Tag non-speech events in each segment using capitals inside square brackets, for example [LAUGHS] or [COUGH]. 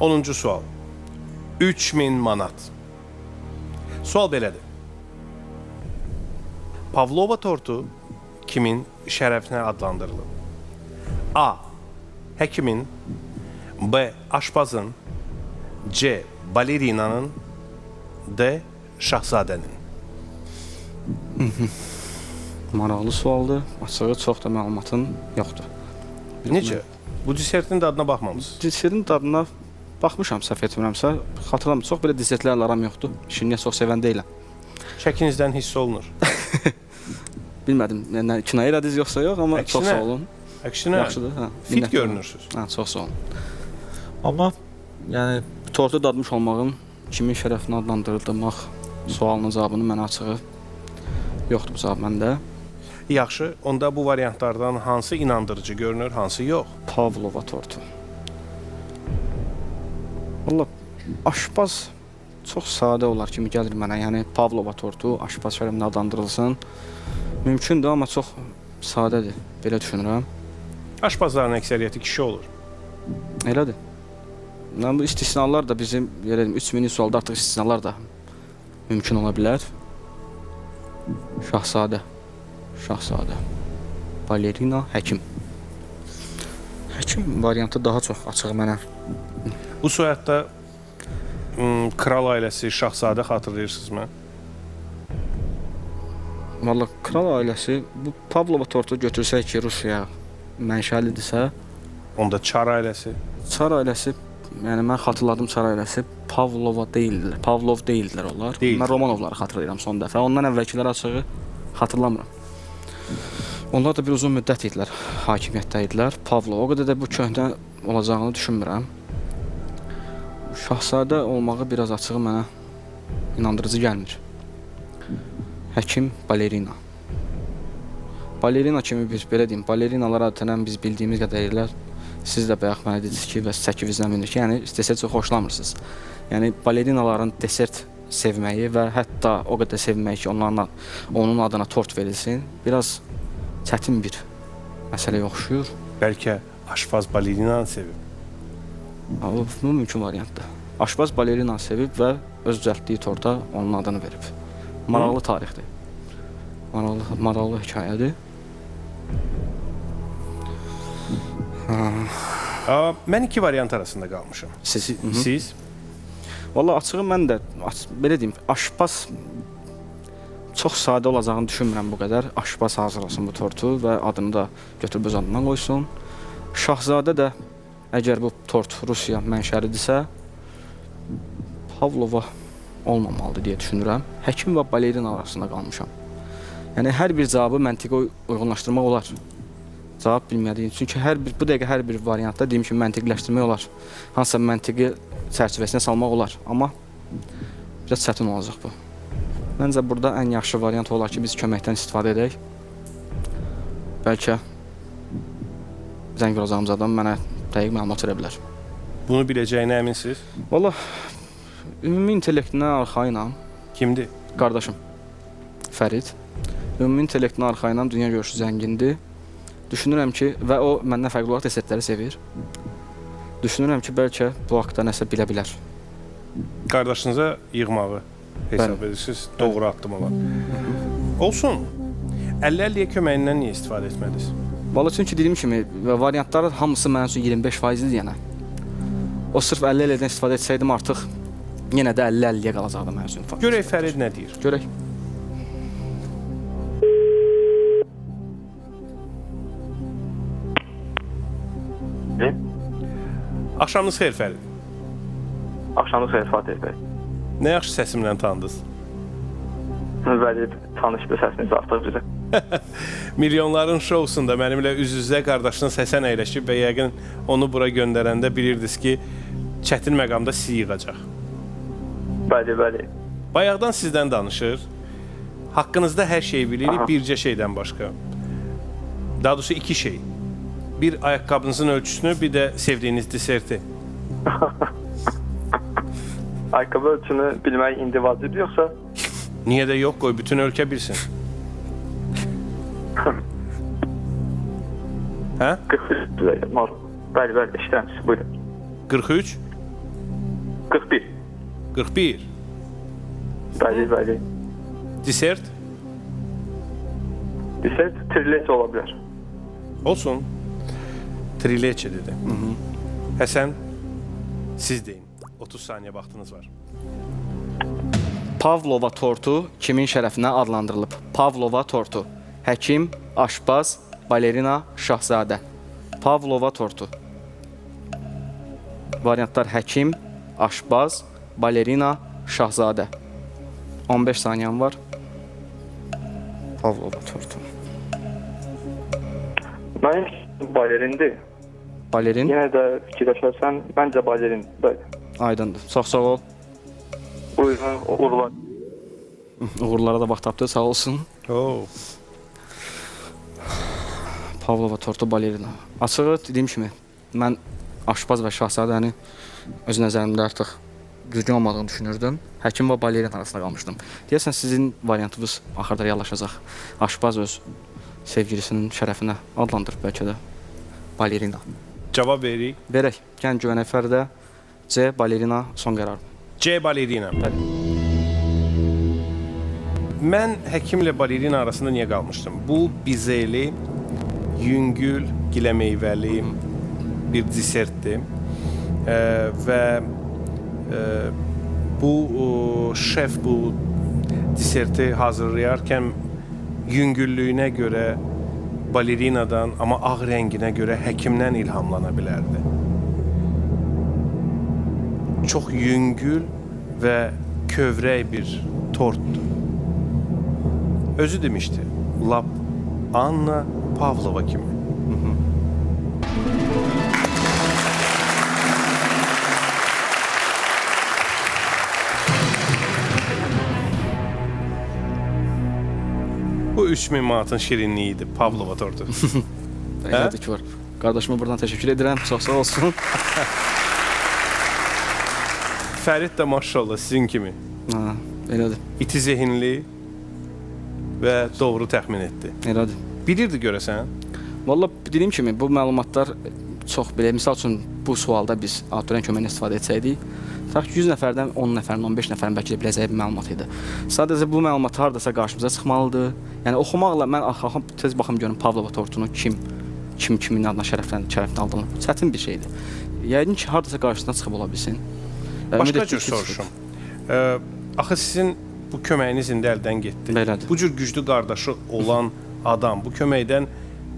10-cu sual. 3000 manat. Sual belədir. Pavlova tortu kimin şərəfinə adlandırılıb? A. Həkimin B. Aşpazın C. Balerinanın D. Şahzadənin [LAUGHS] Maraqlı sualdır. Açığı çox da məlumatım yoxdur. Necə? Bu desertin dadına baxmamısınız. Desertin dadına baxmışam səhv etmirəmsə, xatırlamıram. Çox belə desertlərlə aram yoxdur. Şirniyə çox sevən deyiləm. Şəkinizdən hiss olunur. [LAUGHS] Bilmədim, yəni kinayə elədiniz yoxsa yox, amma çox Əksinə. sağ olun. Əksinə Yaxşıdır, hə. fit minnətdaram. görünürsüz. Hə, çox sağ olun. Amma yəni Tortu dadmış olmağım kimin şərəfinə adlandırılmaq sualının cavabını mənə açığı yoxdur bu cavab məndə. Yaxşı, onda bu variantlardan hansı inandırıcı görünür, hansı yox? Pavlova tortu. Valla aşpaz çox sadə olar kimi gəlir mənə. Yəni Pavlova tortu aşpaz şərəfinə adlandırılsın. Mümkündür, amma çox sadədir. Belə düşünürəm. Aşpazların əksəriyyəti kişi olur. Elədir. Yəni bu istisnalar da bizim belə deyim 3000 sualda artıq istisnalar da mümkün ola bilər. Şahzadə. Şahzadə. Balerina, həkim. Həkim variantı daha çox açıq mənə. Bu soyadda kral ailəsi, şahzadə xatırlayırsınızmı? Valla kral ailəsi bu Pavlova tortu götürsək ki, Rusiyaya mənşəlidirsə, Onda çar ailəsi. Çar ailəsi, yəni mən xatırladım Çar ailəsi Pavlova deyildilər. Pavlov deyildilər onlar. Deyildilər. Mən Romanovları xatırlayıram son dəfə. Ondan əvvəlkiləri açığı xatırlamıram. Onlar da bir uzun müddət idilər, hakimiyyətdə idilər. Pavlov o qədər də bu köhnə olacağını düşünmürəm. Şahzadə olmağı biraz açığı mənə inandırıcı gəlmir. Həkim balerina. Balerina kimi biz belə deyim, balerinalar adətən biz bildiyimiz qədərilə siz də bayaq mənə dediniz ki, və səkivizdən bilir ki, yəni desert çox xoşlamırsınız. Yəni balerinaların desert sevməyi və hətta o qədər sevməyi ki, onların onun adına tort verilsin, biraz çətin bir məsələyə oxşuyur. Bəlkə aşpaz balerinanı sevib. Ha, Bu, mümkün variantdır. Aşpaz balerina sevib və öz düzəltdiyi torta onun adını verib. Maraqlı tarixdir. Maraqlı, maraqlı hekayədir. Aa, mən iki variant arasında qalmışam. Siz, Si- Hı -hı. Siz Valla açığı mən də belə deyim, aşpaz çox sadə olacağını düşünmürəm bu qədər. Aşpaz hazırlasın bu tortu və adını da götürüb öz adından qoysun. Şahzadə də əgər bu tort Rusiya mənşəlidirsə, Pavlova olmamalıdır deyə düşünürəm. Həkim və balerina arasında qalmışam. Yəni hər bir cavabı məntiqə uy- uyğunlaşdırmaq olar. Cavab bilmədiyim. Çünki hər bir bu dəqiqə hər bir variantda dediyim kimi məntiqləşdirmək olar. Hansısa məntiqi çərçivəsinə salmaq olar, amma biraz çətin olacaq bu. Məncə burada ən yaxşı variant olar ki, biz köməkdən istifadə edək. Bəlkə zəng vuracağımız adam mənə dəqiq məlumat verə bilər. bunu biləcəyinə əminsiniz? Valla ümumi intellektinə arxayınam. Kimdir? Qardaşım Fərid. Ümumi intellektinə arxayınam, dünya görüşü zəngindir. Düşünürəm ki, və o məndən fərqli olaraq desertləri sevir. Düşünürəm ki, bəlkə bu haqqda nəsə bilə bilər. Qardaşınıza yığmağı hesab edirsiniz. Doğru addım olar. Olsun. 50-50-yə köməyindən niyə istifadə etmədiniz? Valla çünki dediyim kimi və variantların hamısı mənim üçün 25%-dir yəni. O sırf 50 eldən istifadə etsəydim artıq yenə də 50-50-yə qalacaqdı mənim üçün. Görək Fərid nə deyir? Görək. Axşamınız xeyir Fərid. Axşamınız xeyir Fatih bəy. Nə yaxşı səsimlə tanıdınız. Bəli, tanış bir səsiniz artıq bizə. [LAUGHS] Milyonların şousunda mənimlə üz-üzə qardaşınız Həsən əyləşib və yəqin onu bura göndərəndə bilirdiniz ki, çətin məqamda sizi yığacaq. Bəli, bəli. Bayaqdan sizdən danışır. Haqqınızda hər şeyi bilirik, bircə şeydən başqa. Daha doğrusu iki şey. Bir ayaqqabınızın ölçüsünü, bir də sevdiyiniz deserti. [LAUGHS] Ayaqqabı ölçünü bilmək indi vacibdir yoxsa? Niyə də yox, qoy bütün ölkə bilsin. Hə? 43 liraya. Mal. Bəli, bəli, işləmiş. Buyurun. 43. 41. 41. Bəli, bəli. Desert Desert trileç ola bilər. olsun. Trileçe dedi. Həsən siz deyin. 30 saniyə vaxtınız var. Pavlova tortu kimin şərəfinə adlandırılıb? Pavlova tortu. Həkim, aşpaz, balerina, şahzadə. Pavlova tortu. Variantlar həkim, aşpaz, balerina, şahzadə. 15 saniyəm var. Pavlova tortu. Mənim balerindir. Balerin Yenə də fikirləşərsən, məncə balerin. Bəli. aydındır. Çox sağ ol. Buyurun, uğurlar. Uğurlara da vaxt tapdı, sağ olsun. Oo. Pavlova tortu balerina. Açığı dediyim kimi mən aşpaz və şahzadəni öz nəzərimdə artıq düzgün olmadığını düşünürdüm. Həkim və balerin arasında qalmışdım. Deyəsən sizin variantınız axırda reallaşacaq. Aşpaz öz sevgilisinin şərəfinə adlandırıb bəlkə də balerina. Cavab veririk. Verək. Gənc Güvənək Fəridə C balerina son qərar. C balerina. Bəli. Mən həkimlə balerina arasında niyə qalmışdım? Bu bizeli, yüngül, gilə meyvəli bir desertdir. Ee, və e, bu o, şef bu deserti hazırlayarkən yüngüllüyünə görə balerinadan, amma ağ rənginə görə həkimdən ilhamlana bilərdi. Çox yüngül və kövrək bir tortdur. Özü demişti. Lap Anna Pavlova kimi. Bu 3000 manatın şirinliğiydi Pavlova tortu. Ki var. Qardaşıma buradan təşəkkür edirəm. Çox sağ olsun. [LAUGHS] Fərid də maşallah sizin kimi Ha, elədir. iti zehinli və doğru təxmin etdi. Elədir. Bilirdi görəsən? Valla dediyim kimi bu məlumatlar çox belə misal üçün bu sualda biz abituriyent köməyini istifadə etsəydik, tutaq ki 100 nəfərdən 10 nəfərin, 15 nəfərin bəlkə də biləcəyi bir məlumat idi. Sadəcə bu məlumat hardasa qarşımıza çıxmalıdır. Yəni oxumaqla mən axı tez baxım görüm Pavlova tortunu kim kim kimin adına şərəflən şərəflə aldığını çətin bir şeydir. Yəqin ki hardasa qarşısına çıxıb ola bilsin. Başqa cür soruşum. Ee, axı sizin bu köməyiniz indi əldən getdi. Belədir. Bu cür güclü qardaşı olan adam bu köməkdən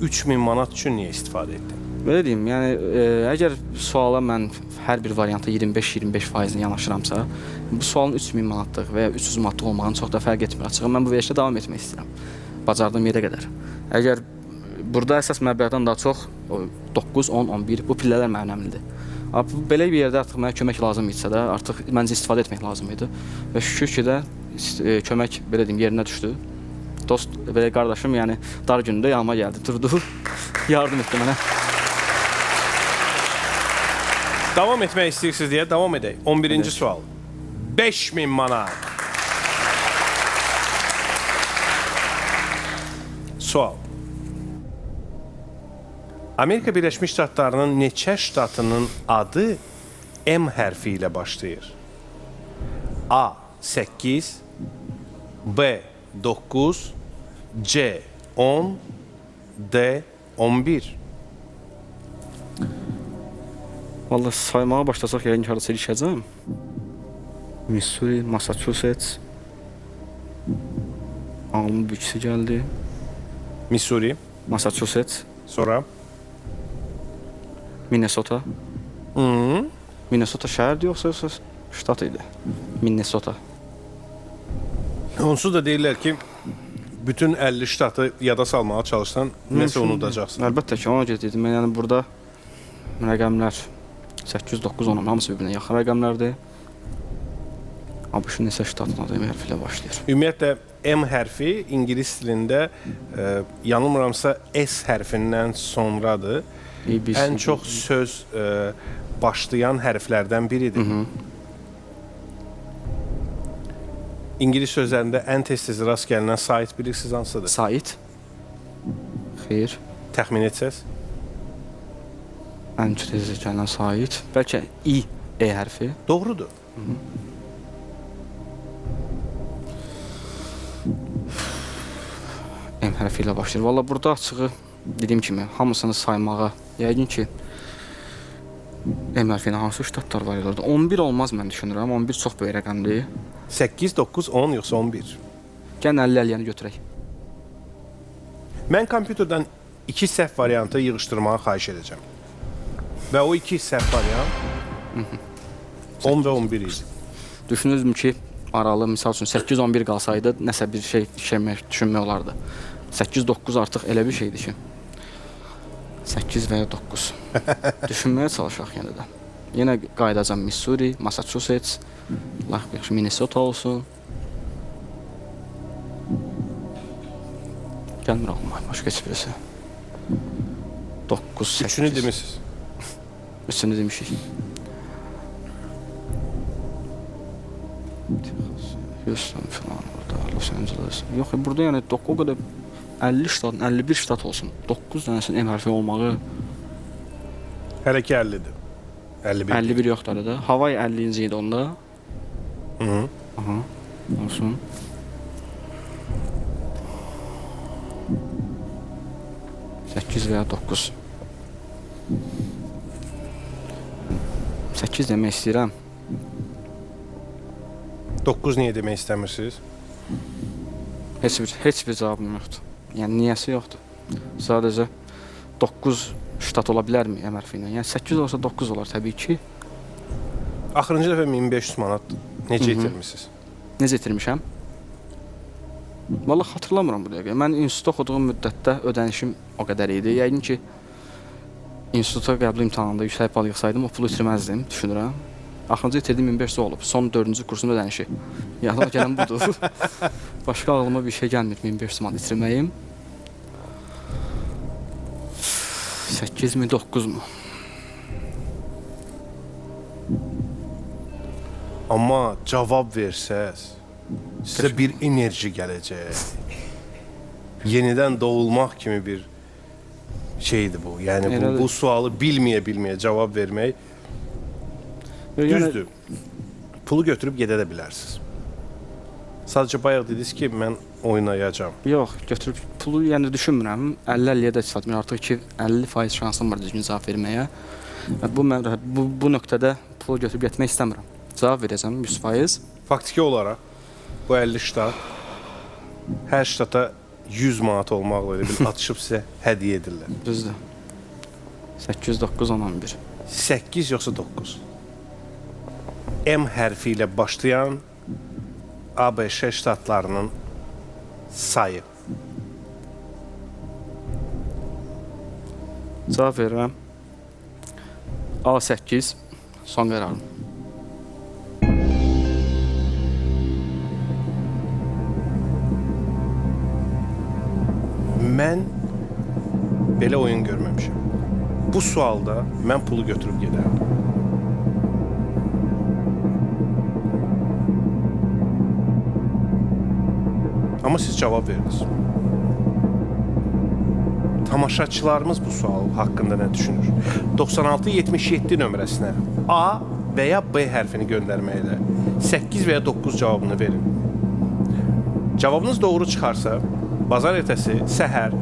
3000 manat üçün niyə istifadə etdi? Belə deyim, yəni e, əgər suala mən hər bir varianta 25-25 faizlə yanaşıramsa, bu sualın 3000 manatlıq və ya 300 manatlıq olmağının çox da fərq etmir. Açığı mən bu verilişdə davam etmək istəyirəm. Bacardığım yerə qədər. Əgər burada əsas məbləğdən daha çox o 9, 10, 11 bu pillələr mənə önəmlidir. Belə bir yerdə artıq mənə kömək lazım idisə də, artıq məncə istifadə etmək lazım idi. Və şükür ki də e, kömək belə deyim yerinə düşdü. Dost belə qardaşım, yəni dar gündə yanıma gəldi, durdu, yardım etdi mənə. Davam etmək istəyirsiniz deyə davam edək. 11-ci sual. 5000 manat. Sual. Amerika Birləşmiş Ştatlarının neçə ştatının adı M hərfi ilə başlayır? A 8 B 9 C 10 D 11 Vallahi saymağa başlasaq yəqin ki, harasa ilişəcəm. Missouri, Massachusetts. Ağlıma bir ikisi gəldi. Missouri Massachusetts, sonra Minnesota. Hı. Minnesota şəhərdir yoxsa yoxsa ştat idi? Minnesota. Onsuz da deyirlər ki, bütün 50 ştatı yada salmağa çalışsan, nəsə unudacaqsan. Əlbəttə ki, ona görə dedim. Mən yəni burada rəqəmlər 8, 9, 10 hamısı bir-birinə yaxın rəqəmlərdir. ABŞ-ın isə ştatın adı M hərfi ilə başlayır. Ümumiyyətlə M hərfi ingilis dilində e, yanılmıramsa S hərfindən sonradır. ABC. Ən çox söz e, başlayan hərflərdən biridir. İngilis sözlərində ən tez-tez rast gəlinən sait bilirsiniz hansıdır? Sait. Xeyr. Təxmin etsəz? Ən tez gələn Sait. Bəlkə İ E hərfi. Doğrudur. M hərfi ilə başlayır. Valla burada açığı dediyim kimi hamısını saymağa yəqin ki İlə hansı ştatlar var idi orada? 11 olmaz mən düşünürəm. 11 çox böyük rəqəmdir. 8, 9, 10 yoxsa 11. Gəlin 50 50-əni götürək. Mən kompüterdən iki səhv variantı yığışdırmağı xahiş edəcəm. Və o iki səhv variant 10 və 11 idi. Düşünürdüm ki, aralı misal üçün 8-11 qalsaydı nəsə bir şey düşünmək, düşünmək olardı. 8-9 artıq elə bir şeydir ki. 8 və ya 9. [LAUGHS] Düşünməyə çalışaq yenə də. Yenə qayıdacam Missouri, Massachusetts, yaxşı Minnesota olsun. Gəlmir ağlıma başqa heç birisi. 9, 8. Üçünü demisiniz. Üçünü demişik. Houston falan orada, Los Angeles. Yox, burada yəni o qədər 50 ştat, 51 ştat olsun. 9 dənəsinin M hərfi olmağı Hələ ki 50-dir. 51. 51 yoxdur arada. Hawaii 50-ci idi onda. Hı -hı. Aha. Olsun. Səkkiz və ya 9. 8 demək istəyirəm. 9 niyə demək istəmirsiniz? Heç bir heç bir cavabım yoxdur. Yəni niyəsi yoxdur. Sadəcə 9 ştat ola bilərmi M hərfi ilə? Yəni 8 olsa 9 olar təbii ki. Axırıncı dəfə 1500 manat necə -hı. itirmisiniz? Necə itirmişəm? Vallahi xatırlamıram bu dəqiqə. Mən institutda oxuduğum müddətdə ödənişim o qədər idi. Yəqin ki instituta qəbul imtahanında yüksək bal yığsaydım o pulu itirməzdim, düşünürəm. Axırıncı itirdim 1500 olub. Son 4-cü kursun ödənişi. Yadıma gələn budur. [LAUGHS] Başqa ağlıma bir şey gəlmir 1500 manat itirməyim. 8 mi 9 mu? Amma cavab versəz, sizə bir enerji gələcək. Yenidən doğulmaq kimi bir şeydir bu. Yəni bu, bu sualı bilməyə-bilməyə cavab vermək Düzdür. Pulu götürüb gedə də bilərsiniz. Sadəcə bayaq dediniz ki, mən oynayacağam. Yox, götürüb pulu yəni düşünmürəm. 50-50-yə də satmır. Artıq ki 50% şansım var düzgün cavab verməyə. Bu mən bu, bu nöqtədə pulu götürüb getmək istəmirəm. Cavab verəcəm 100%. Faktiki olaraq bu 50 ştat hər ştata 100 manat olmaqla elə bil [LAUGHS] atışıb sizə hədiyyə edirlər. Düzdür. 8 9 10 11. 8 yoxsa 9? M hərfi ilə başlayan ABŞ ştatlarının sayı. Cavab verirəm. A8 son qərarım. Mən belə oyun görməmişəm. Bu sualda mən pulu götürüb gedərdim. Amma siz cavab verdiniz. Tamaşaçılarımız bu sual haqqında nə düşünür? 9677 nömrəsinə A və ya B hərfini göndərməklə 8 və ya 9 cavabını verin. Cavabınız doğru çıxarsa, bazar ertəsi səhər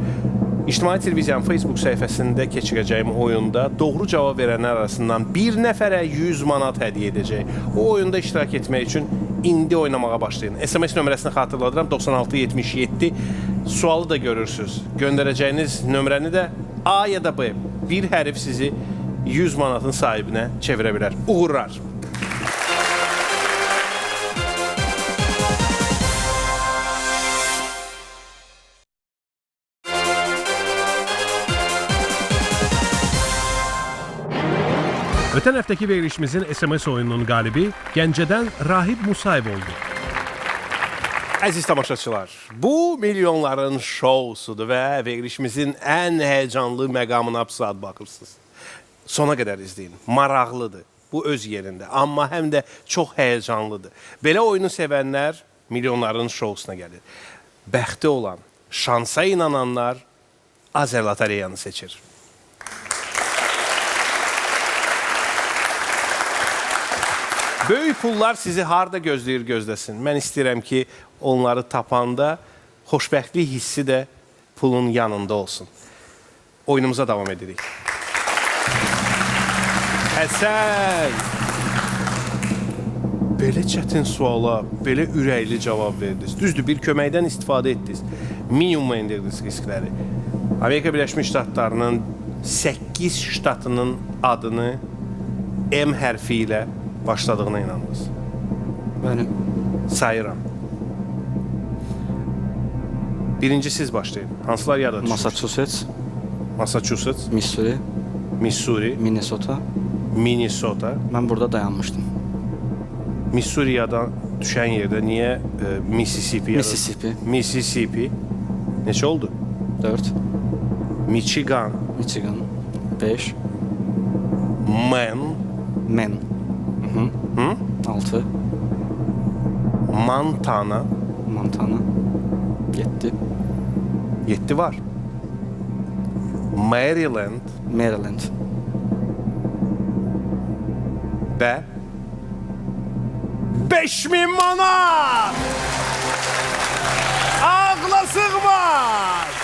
İctimai Televiziyanın Facebook səhifəsində keçirəcəyim oyunda doğru cavab verənlər arasından bir nəfərə 100 manat hədiyyə edəcək. O oyunda iştirak etmək üçün indi oynamağa başlayın. SMS nömrəsini xatırladıram 9677. Sualı da görürsüz. Göndərəcəyiniz nömrəni də A ya da B. Bir hərf sizi 100 manatın sahibinə çevirə bilər. Uğurlar. Ötən həftəki verilişimizin SMS oyununun qalibi Gəncədən Rahib Musayev oldu. Əziz tamaşaçılar, bu milyonların şousudur və verilişimizin ən həyəcanlı məqamına bu saat baxırsınız. Sona qədər izləyin. Maraqlıdır. Bu öz yerində, amma həm də çox həyəcanlıdır. Belə oyunu sevənlər milyonların şousuna gəlir. Bəxti olan, şansa inananlar Azer Lotereyanı seçir. Böyük pullar sizi harda gözləyir gözləsin. Mən istəyirəm ki, onları tapanda xoşbəxtlik hissi də pulun yanında olsun. Oyunumuza davam edirik. Həsən! Belə çətin suala, belə ürəkli cavab verdiniz. Düzdür, bir köməkdən istifadə etdiniz. Minimuma endirdiniz riskləri. Amerika Birləşmiş Ştatlarının 8 ştatının adını M hərfi ilə başladığına inandınız. Bəli. Sayıram. Birinci siz başlayın. Hansılar yada düşür? Massachusetts, Massachusetts, Missouri, Missouri, Minnesota. Minnesota. Mən burada dayanmışdım. Missouri yada düşən yerdə niyə e, Mississippi yada? Mississippi. Mississippi. Neçə oldu? 4, Michigan, Michigan. 5, Man, Men. Hı? Altı. Mantana. Montana. Yetti. Yetti var. Maryland Maryland. ve Beş bin manat! Akla sığmaz!